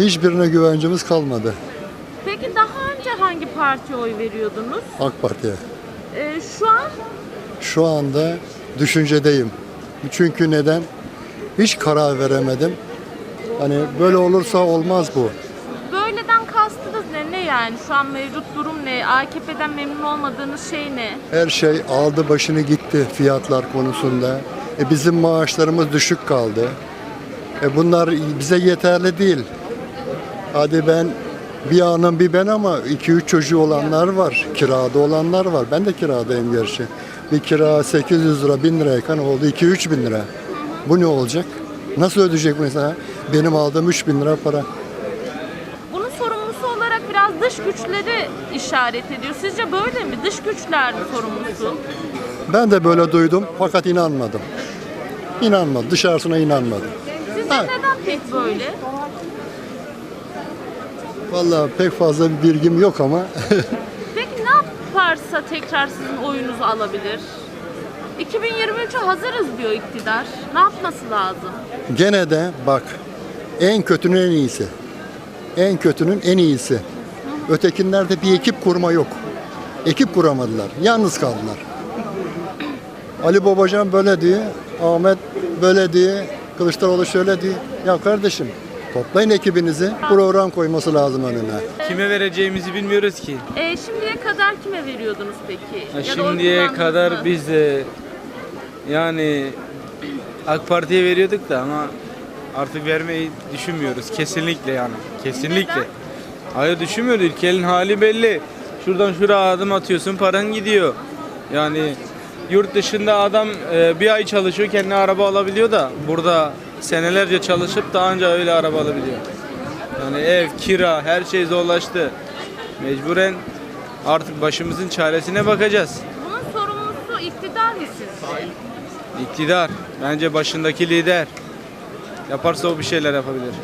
Hiçbirine güvencimiz kalmadı Peki daha önce hangi partiye oy veriyordunuz? AK Parti'ye. Ee, şu an Şu anda düşüncedeyim. Çünkü neden? Hiç karar veremedim. Hani böyle olursa olmaz bu. böyleden kastınız ne? Ne yani? Şu an mevcut durum ne? AKP'den memnun olmadığınız şey ne? Her şey aldı başını gitti fiyatlar konusunda. E bizim maaşlarımız düşük kaldı. E bunlar bize yeterli değil. Hadi ben bir anım bir ben ama 2-3 çocuğu olanlar var. Kirada olanlar var. Ben de kiradayım gerçi. Bir kira 800 lira 1000 lirayken oldu 2-3 bin lira. Bu ne olacak? Nasıl ödeyecek mesela? Benim aldığım 3 bin lira para. Bunun sorumlusu olarak biraz dış güçleri işaret ediyor. Sizce böyle mi? Dış güçler mi sorumlusu? Ben de böyle duydum fakat inanmadım. İnanmadım. Dışarısına inanmadım. Sizce Ha. neden pek böyle? Vallahi pek fazla bir bilgim yok ama Peki ne yaparsa tekrar sizin oyunuzu alabilir? 2023'e hazırız diyor iktidar. Ne yapması lazım? gene de bak en kötünün en iyisi. En kötünün en iyisi. Ötekinlerde bir ekip kurma yok. Ekip kuramadılar. Yalnız kaldılar. Ali Babacan böyle diyor. Ahmet böyle diyor. Kılıçdaroğlu şöyle diyor. Ya kardeşim toplayın ekibinizi. Program koyması lazım önüne. Kime vereceğimizi bilmiyoruz ki. E, şimdiye kadar kime veriyordunuz peki? Ya Ya da oy şimdiye kullandınız kadar mı? biz de yani AK Parti'ye veriyorduk da ama artık vermeyi düşünmüyoruz. Kesinlikle yani. Kesinlikle. Neden? Hayır düşünmüyoruz. Ülkenin hali belli. Şuradan şuraya adım atıyorsun paran gidiyor. Yani yurt dışında adam e, bir ay çalışıyor kendine araba alabiliyor da burada senelerce çalışıp da anca öyle araba alabiliyor. Yani ev, kira her şey zorlaştı. Mecburen artık başımızın çaresine bakacağız. Bunun sorumlusu iktidar mı sizce? İktidar bence başındaki lider. Yaparsa o bir şeyler yapabilir.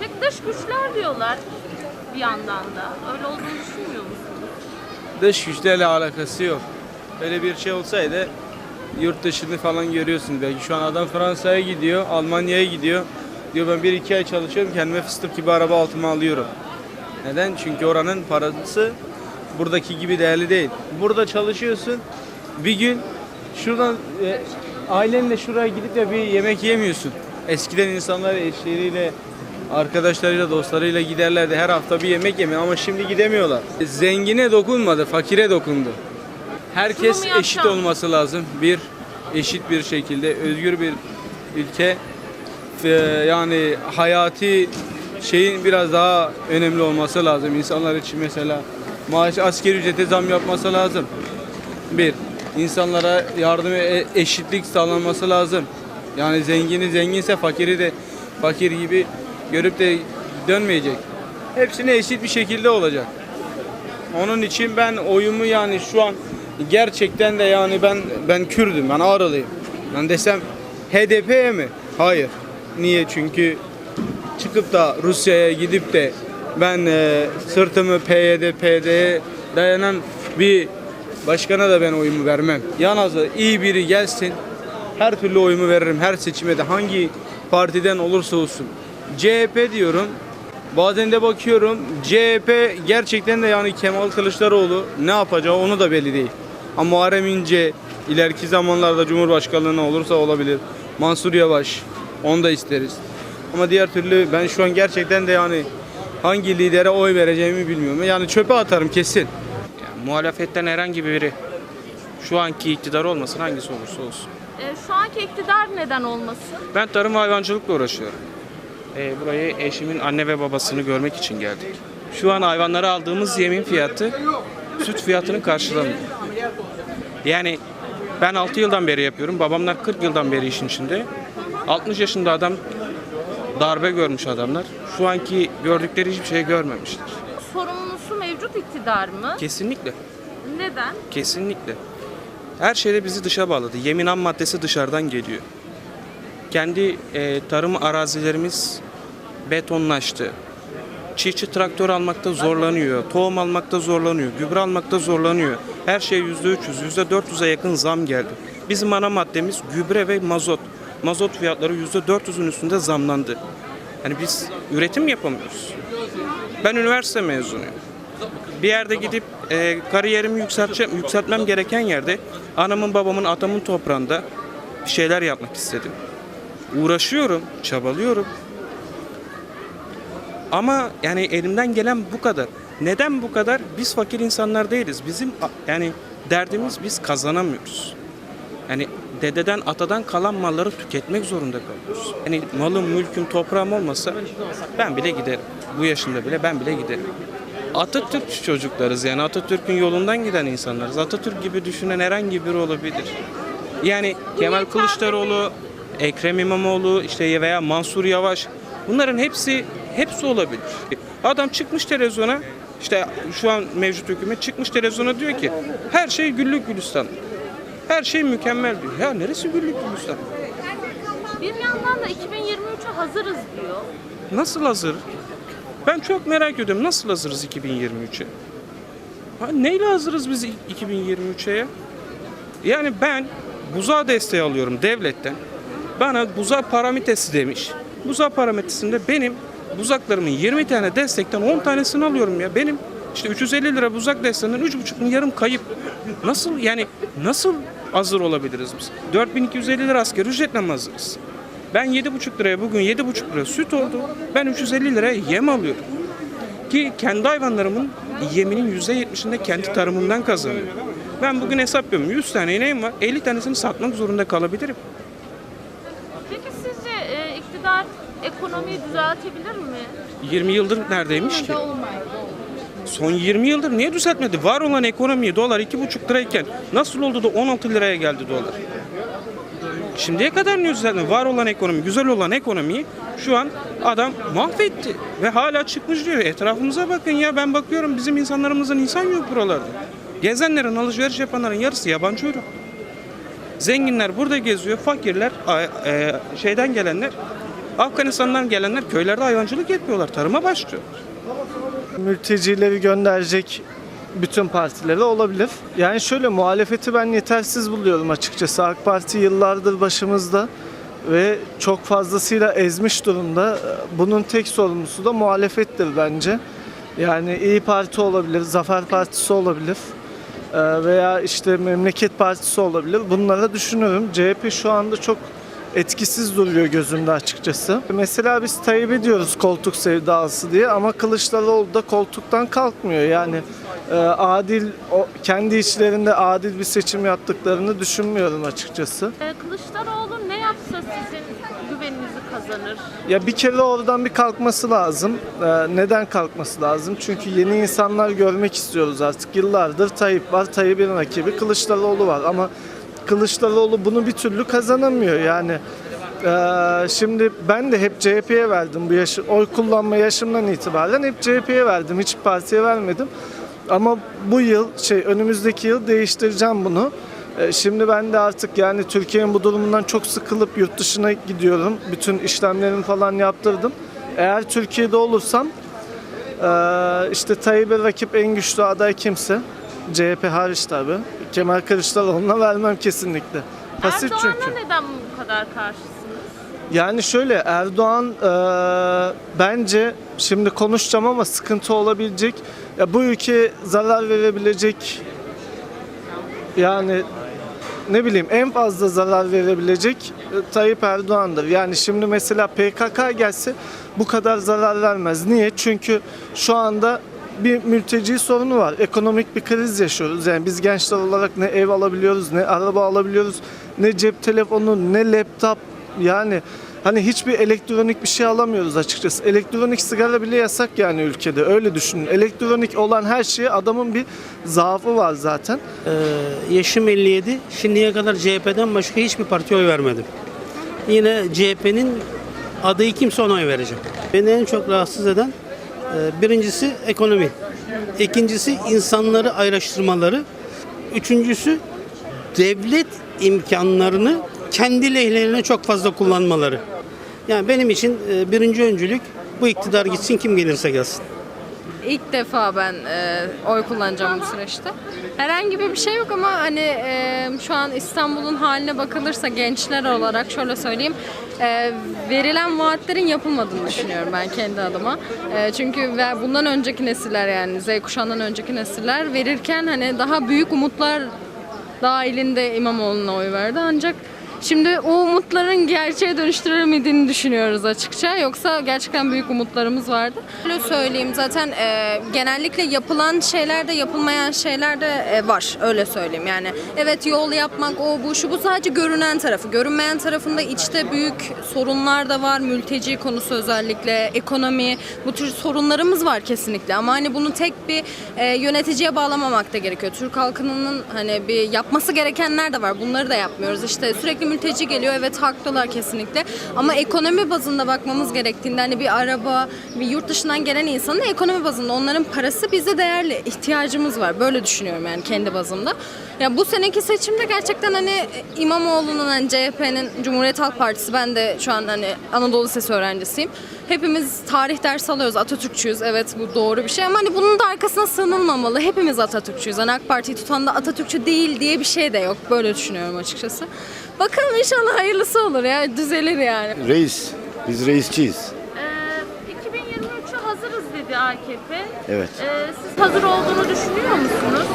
Peki dış güçler diyorlar bir yandan da. Öyle olduğunu düşünmüyor musunuz? Dış güçlerle alakası yok. Öyle bir şey olsaydı yurt dışını falan görüyorsunuz. Belki şu an adam Fransa'ya gidiyor, Almanya'ya gidiyor. Diyor ben bir iki ay çalışıyorum kendime fıstık gibi araba altıma alıyorum. Neden? Çünkü oranın parası buradaki gibi değerli değil. Burada çalışıyorsun bir gün şuradan e, ailenle şuraya gidip de bir yemek yemiyorsun. Eskiden insanlar eşleriyle, arkadaşlarıyla, dostlarıyla giderlerdi her hafta bir yemek yemeye ama şimdi gidemiyorlar. Zengine dokunmadı, fakire dokundu. Herkes eşit olması lazım. Bir, eşit bir şekilde, özgür bir ülke. Ve yani hayati şeyin biraz daha önemli olması lazım. İnsanlar için mesela maaş asgari ücrete zam yapması lazım. Bir, insanlara yardım e- eşitlik sağlanması lazım. Yani zengini zenginse fakiri de fakir gibi görüp de dönmeyecek. Hepsine eşit bir şekilde olacak. Onun için ben oyumu yani şu an gerçekten de yani ben ben Kürdüm, ben Ağrılıyım. Ben desem HDP'ye mi? Hayır. Niye? Çünkü çıkıp da Rusya'ya gidip de ben e, sırtımı PYD, PYD'ye dayanan bir başkana da ben oyumu vermem. Yalnız iyi biri gelsin her türlü oyumu veririm her seçime de hangi partiden olursa olsun. CHP diyorum. Bazen de bakıyorum CHP gerçekten de yani Kemal Kılıçdaroğlu ne yapacağı onu da belli değil. Ama Muharrem İnce ileriki zamanlarda Cumhurbaşkanlığına olursa olabilir. Mansur Yavaş onu da isteriz. Ama diğer türlü ben şu an gerçekten de yani hangi lidere oy vereceğimi bilmiyorum. Yani çöpe atarım kesin. Yani muhalefetten herhangi biri şu anki iktidar olmasın hangisi olursa olsun. E, şu anki iktidar neden olmasın? Ben tarım ve hayvancılıkla uğraşıyorum. Ee, buraya eşimin anne ve babasını görmek için geldik. Şu an hayvanlara aldığımız yemin fiyatı süt fiyatını karşılamıyor. Yani ben 6 yıldan beri yapıyorum. Babamlar 40 yıldan beri işin içinde. 60 yaşında adam darbe görmüş adamlar. Şu anki gördükleri hiçbir şey görmemişler. Sorumlusu mevcut iktidar mı? Kesinlikle. Neden? Kesinlikle. Her şeyde bizi dışa bağladı. Yemin ham maddesi dışarıdan geliyor. Kendi e, tarım arazilerimiz betonlaştı. Çiftçi traktör almakta zorlanıyor, tohum almakta zorlanıyor, gübre almakta zorlanıyor. Her şey %300, %400'e yakın zam geldi. Bizim ana maddemiz gübre ve mazot. Mazot fiyatları %400'ün üstünde zamlandı. Yani biz üretim yapamıyoruz. Ben üniversite mezunuyum. Bir yerde gidip e, kariyerimi yükselteceğim, yükseltmem gereken yerde anamın babamın atamın toprağında bir şeyler yapmak istedim. Uğraşıyorum, çabalıyorum. Ama yani elimden gelen bu kadar. Neden bu kadar? Biz fakir insanlar değiliz. Bizim yani derdimiz biz kazanamıyoruz. Yani dededen atadan kalan malları tüketmek zorunda kalıyoruz. Yani malım, mülküm, toprağım olmasa ben bile giderim. Bu yaşımda bile ben bile giderim. Atatürk çocuklarız yani Atatürk'ün yolundan giden insanlarız. Atatürk gibi düşünen herhangi biri olabilir. Yani Kemal Kılıçdaroğlu, Ekrem İmamoğlu işte veya Mansur Yavaş bunların hepsi hepsi olabilir. Adam çıkmış televizyona işte şu an mevcut hükümet çıkmış televizyona diyor ki her şey güllük gülistan. Her şey mükemmel diyor. Ya neresi güllük gülistan? Bir yandan da 2023'e hazırız diyor. Nasıl hazır? Ben çok merak ediyorum. Nasıl hazırız 2023'e? Ha, neyle hazırız biz 2023'e ya? Yani ben buzağı desteği alıyorum devletten. Bana buzağı paramitesi demiş. Buzağı parametresinde benim buzaklarımın 20 tane destekten 10 tanesini alıyorum ya. Benim işte 350 lira buzak desteğinden 3,5 milyarım kayıp. Nasıl yani nasıl hazır olabiliriz biz? 4250 lira asgari ücretle mi hazırız? Ben 7,5 liraya bugün 7,5 lira süt oldu. Ben 350 liraya yem alıyorum. Ki kendi hayvanlarımın yeminin %70'inde kendi tarımımdan kazanıyorum. Ben bugün hesap yapıyorum. 100 tane ineğim var. 50 tanesini satmak zorunda kalabilirim. Peki sizce e, iktidar ekonomiyi düzeltebilir mi? 20 yıldır neredeymiş ki? Son 20 yıldır niye düzeltmedi? Var olan ekonomiyi dolar 2,5 lirayken nasıl oldu da 16 liraya geldi dolar? Şimdiye kadar niye düzeltmedi? Var olan ekonomi, güzel olan ekonomiyi şu an adam mahvetti. Ve hala çıkmış diyor. Etrafımıza bakın ya ben bakıyorum bizim insanlarımızın insan yok buralarda. Gezenlerin, alışveriş yapanların yarısı yabancı ürün. Zenginler burada geziyor, fakirler, e, şeyden gelenler, Afganistan'dan gelenler köylerde hayvancılık yapıyorlar, tarıma başlıyor. mültecileri gönderecek bütün partilere olabilir. Yani şöyle muhalefeti ben yetersiz buluyorum açıkçası. AK Parti yıllardır başımızda ve çok fazlasıyla ezmiş durumda. Bunun tek sorumlusu da muhalefettir bence. Yani İyi Parti olabilir, Zafer Partisi olabilir eee, veya işte Memleket Partisi olabilir. Bunlara düşünüyorum. CHP şu anda çok etkisiz duruyor gözümde açıkçası. Mesela biz Tayyip'e diyoruz koltuk sevdası diye ama Kılıçdaroğlu da koltuktan kalkmıyor. Yani e, adil, o, kendi içlerinde adil bir seçim yaptıklarını düşünmüyorum açıkçası. E, Kılıçdaroğlu ne yapsa sizin güveninizi kazanır? Ya bir kere oradan bir kalkması lazım. Ee, neden kalkması lazım? Çünkü yeni insanlar görmek istiyoruz artık. Yıllardır Tayyip var, Tayyip'in rakibi Kılıçdaroğlu var ama Kılıçdaroğlu bunu bir türlü kazanamıyor. Yani e, şimdi ben de hep CHP'ye verdim bu yaşı, oy kullanma yaşımdan itibaren hep CHP'ye verdim. Hiç partiye vermedim. Ama bu yıl şey önümüzdeki yıl değiştireceğim bunu. E, Şimdi ben de artık yani Türkiye'nin bu durumundan çok sıkılıp yurt dışına gidiyorum. Bütün işlemlerimi falan yaptırdım. Eğer Türkiye'de olursam e, işte Tayyip'e rakip en güçlü aday kimse CHP hariç tabi. Kemal Kılıçdaroğlu'na vermem kesinlikle. Basit Erdoğan'a çünkü. neden bu kadar karşısınız? Yani şöyle Erdoğan e, bence şimdi konuşacağım ama sıkıntı olabilecek. Ya bu ülke zarar verebilecek yani ne bileyim en fazla zarar verebilecek e, Tayyip Erdoğan'dır. Yani şimdi mesela PKK gelse bu kadar zarar vermez. Niye? Çünkü şu anda bir mülteci sorunu var. Ekonomik bir kriz yaşıyoruz. Yani biz gençler olarak ne ev alabiliyoruz, ne araba alabiliyoruz, ne cep telefonu, ne laptop. Yani hani hiçbir elektronik bir şey alamıyoruz açıkçası. Elektronik sigara bile yasak yani ülkede. Öyle düşünün. Elektronik olan her şeye adamın bir zaafı var zaten. Ee, yaşım 57. Şimdiye kadar CHP'den başka hiçbir partiye oy vermedim. Yine CHP'nin adayı kimse ona oy vereceğim. Beni en çok rahatsız eden birincisi ekonomi. İkincisi insanları ayrıştırmaları. Üçüncüsü devlet imkanlarını kendi lehlerine çok fazla kullanmaları. Yani benim için e, birinci öncülük bu iktidar gitsin kim gelirse gelsin. İlk defa ben e, oy kullanacağım bu süreçte. Herhangi bir şey yok ama hani e, şu an İstanbul'un haline bakılırsa gençler olarak şöyle söyleyeyim. e, verilen vaatlerin yapılmadığını düşünüyorum ben kendi adıma. E, çünkü ve bundan önceki nesiller yani Z kuşağından önceki nesiller verirken hani daha büyük umutlar dahilinde İmamoğlu'na oy verdi. Ancak şimdi o umutların gerçeğe dönüştürülmediğini düşünüyoruz açıkça. Yoksa gerçekten büyük umutlarımız vardı. Öyle söyleyeyim zaten e, genellikle yapılan şeylerde yapılmayan şeyler de e, var. Öyle söyleyeyim yani. Evet yol yapmak o bu şu bu sadece görünen tarafı. Görünmeyen tarafında içte büyük sorunlar da var. Mülteci konusu özellikle ekonomi bu tür sorunlarımız var kesinlikle. Ama hani bunu tek bir e, yöneticiye bağlamamak da gerekiyor. Türk halkının hani bir yapması gerekenler de var. Bunları da yapmıyoruz. İşte sürekli mülteci geliyor. Evet haklılar kesinlikle. Ama ekonomi bazında bakmamız gerektiğinde hani bir araba, bir yurt dışından gelen insanın ekonomi bazında onların parası bize değerli. ihtiyacımız var. Böyle düşünüyorum yani kendi bazımda. Ya bu seneki seçimde gerçekten hani İmamoğlu'nun hani CHP'nin Cumhuriyet Halk Partisi ben de şu an hani Anadolu Lisesi öğrencisiyim. Hepimiz tarih dersi alıyoruz. Atatürkçüyüz. Evet bu doğru bir şey ama hani bunun da arkasına sığınılmamalı. Hepimiz Atatürkçüyüz. Hani AK Parti'yi tutan da Atatürkçü değil diye bir şey de yok. Böyle düşünüyorum açıkçası. Bakalım inşallah hayırlısı olur ya. Düzelir yani. Reis. Biz reisçiyiz. Ee, 2023'e hazırız dedi AKP. Evet. Ee, siz hazır olduğunu düşünüyor musunuz?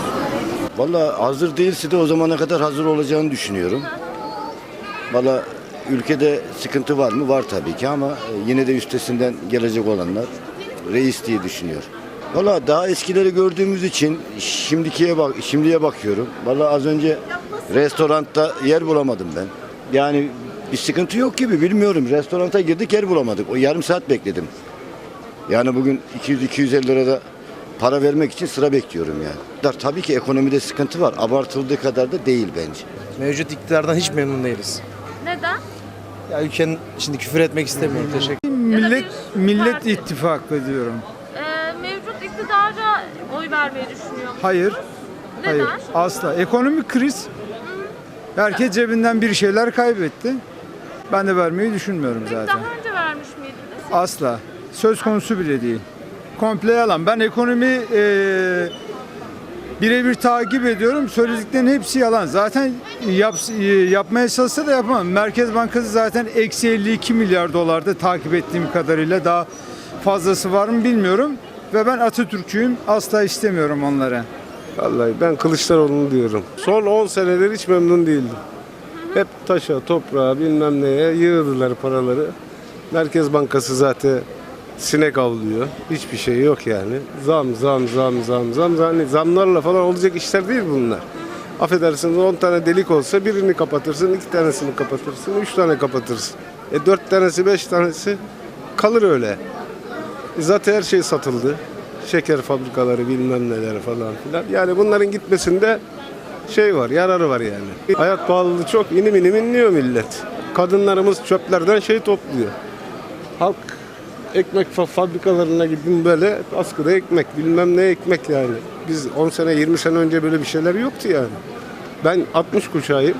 Valla hazır değilse de o zamana kadar hazır olacağını düşünüyorum. Valla ülkede sıkıntı var mı? Var tabii ki ama e, yine de üstesinden gelecek olanlar reis diye düşünüyor. Valla daha eskileri gördüğümüz için şimdikiye bak şimdiye bakıyorum. Valla az önce restoranda yer bulamadım ben. Yani bir sıkıntı yok gibi bilmiyorum. Restoranta girdik yer bulamadık. O yarım saat bekledim. Yani bugün 200-250 lirada para vermek için sıra bekliyorum yani. Tabii ki ekonomide sıkıntı var. Abartıldığı kadar da değil bence. Mevcut iktidardan hiç memnun değiliz. Ya ülkenin şimdi küfür etmek istemiyorum. Teşekkür Millet Millet. İttifakı diyorum. Ee, mevcut iktidara oy vermeyi düşünüyor musunuz? Hayır. Neden? Hayır. Asla. Ekonomik kriz. Herkes cebinden bir şeyler kaybetti. Ben de vermeyi düşünmüyorum Peki zaten. daha önce vermiş miydiniz? Asla. Söz konusu bile değil. Komple yalan. Ben ekonomi eee birebir takip ediyorum. Söylediklerinin hepsi yalan. Zaten yap, e, yapmaya çalışsa da yapamam. Merkez Bankası zaten eksi 52 milyar dolarda takip ettiğim kadarıyla daha fazlası var mı bilmiyorum. Ve ben Atatürkçüyüm. Asla istemiyorum onlara. Vallahi ben Kılıçdaroğlu'nu diyorum. Son 10 senedir hiç memnun değildim. Hep taşa, toprağa, bilmem neye yığdılar paraları. Merkez Bankası zaten sinek avlıyor. Hiçbir şey yok yani. Zam, zam, zam, zam, zam. Hani zamlarla falan olacak işler değil bunlar. Affedersiniz 10 tane delik olsa birini kapatırsın, iki tanesini kapatırsın, üç tane kapatırsın. E dört tanesi, beş tanesi kalır öyle. E Zaten her şey satıldı. Şeker fabrikaları bilmem neler falan filan. Yani bunların gitmesinde şey var, yararı var yani. Hayat pahalılığı çok inim inim inliyor millet. Kadınlarımız çöplerden şey topluyor. Halk ekmek fa- fabrikalarına gidin böyle askıda ekmek bilmem ne ekmek yani. Biz 10 sene 20 sene önce böyle bir şeyler yoktu yani. Ben 60 kuşağıyım.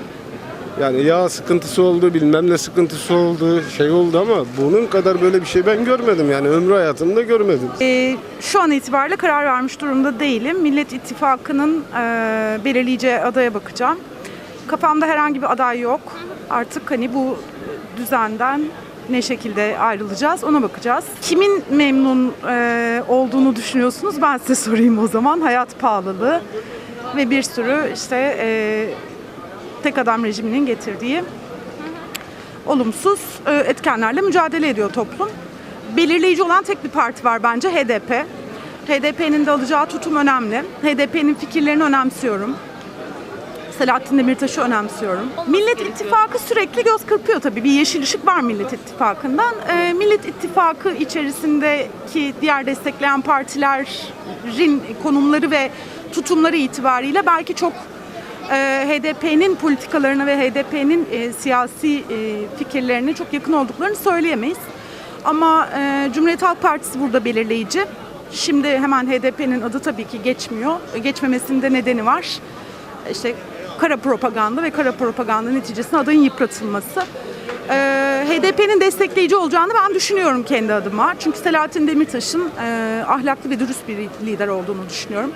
Yani yağ sıkıntısı oldu, bilmem ne sıkıntısı oldu, şey oldu ama bunun kadar böyle bir şey ben görmedim yani ömrü hayatımda görmedim. Ee, şu an itibariyle karar vermiş durumda değilim. Millet İttifakı'nın e, belirleyeceği adaya bakacağım. Kafamda herhangi bir aday yok. Artık hani bu düzenden ne şekilde ayrılacağız ona bakacağız. Kimin memnun e, olduğunu düşünüyorsunuz? Ben size sorayım o zaman. Hayat pahalılığı ve bir sürü işte e, tek adam rejiminin getirdiği olumsuz e, etkenlerle mücadele ediyor toplum. Belirleyici olan tek bir parti var bence HDP. HDP'nin de alacağı tutum önemli. HDP'nin fikirlerini önemsiyorum. Selahattin Demirtaş'ı önemsiyorum. Millet İttifakı sürekli göz kırpıyor tabii. Bir yeşil ışık var Millet İttifakı'ndan. Ee, Millet İttifakı içerisindeki diğer destekleyen partilerin konumları ve tutumları itibariyle belki çok e, HDP'nin politikalarına ve HDP'nin e, siyasi e, fikirlerine çok yakın olduklarını söyleyemeyiz. Ama e, Cumhuriyet Halk Partisi burada belirleyici. Şimdi hemen HDP'nin adı tabii ki geçmiyor. E, Geçmemesinde nedeni var. İşte kara propaganda ve kara propaganda neticesinde adayın yıpratılması. Ee, HDP'nin destekleyici olacağını ben düşünüyorum kendi adıma. Çünkü Selahattin Demirtaş'ın e, ahlaklı ve dürüst bir lider olduğunu düşünüyorum.